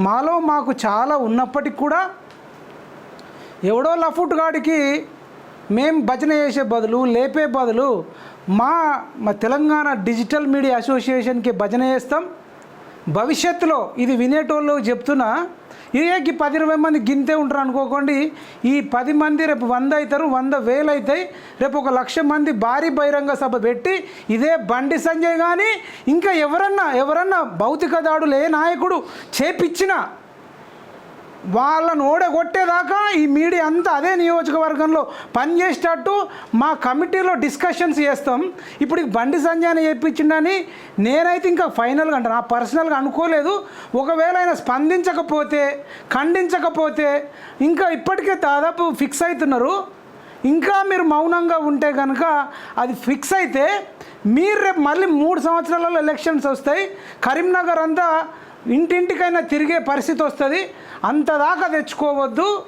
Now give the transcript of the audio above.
మాలో మాకు చాలా ఉన్నప్పటికి కూడా ఎవడో లఫుట్ గాడికి మేం భజన చేసే బదులు లేపే బదులు మా మా తెలంగాణ డిజిటల్ మీడియా అసోసియేషన్కి భజన చేస్తాం. భవిష్యత్తులో ఇది వినేటోళ్ళు చెప్తున్నా ఏకి పది ఇరవై మంది గింతే ఉంటారు అనుకోకండి. ఈ పది మంది రేపు వంద అవుతారు వంద వేలు అవుతాయి. రేపు ఒక లక్ష మంది భారీ బహిరంగ సభ పెట్టి ఇదే బండి సంజయ్ కానీ ఇంకా ఎవరన్నా ఎవరన్నా భౌతిక దాడులు ఏ నాయకుడు చేపిచ్చినా వాళ్ళను ఓడగొట్టేదాకా ఈ మీడియా అంతా అదే నియోజకవర్గంలో పనిచేసేటట్టు మా కమిటీలో డిస్కషన్స్ చేస్తాం. ఇప్పుడు బండి సంజయ్ చెప్పించిండని నేనైతే ఇంకా ఫైనల్గా అంటాను నా పర్సనల్గా అనుకోలేదు. ఒకవేళ ఆయన స్పందించకపోతే ఖండించకపోతే ఇంకా ఇప్పటికే దాదాపు ఫిక్స్ అవుతున్నారు. ఇంకా మీరు మౌనంగా ఉంటే కనుక అది ఫిక్స్ అయితే మీరు రేపు మళ్ళీ మూడు సంవత్సరాలలో ఎలక్షన్స్ వస్తాయి. కరీంనగర్ అంతా ఇంటింటికైనా తిరిగే పరిస్థితి వస్తుంది. అంతదాకా తెచ్చుకోవద్దు.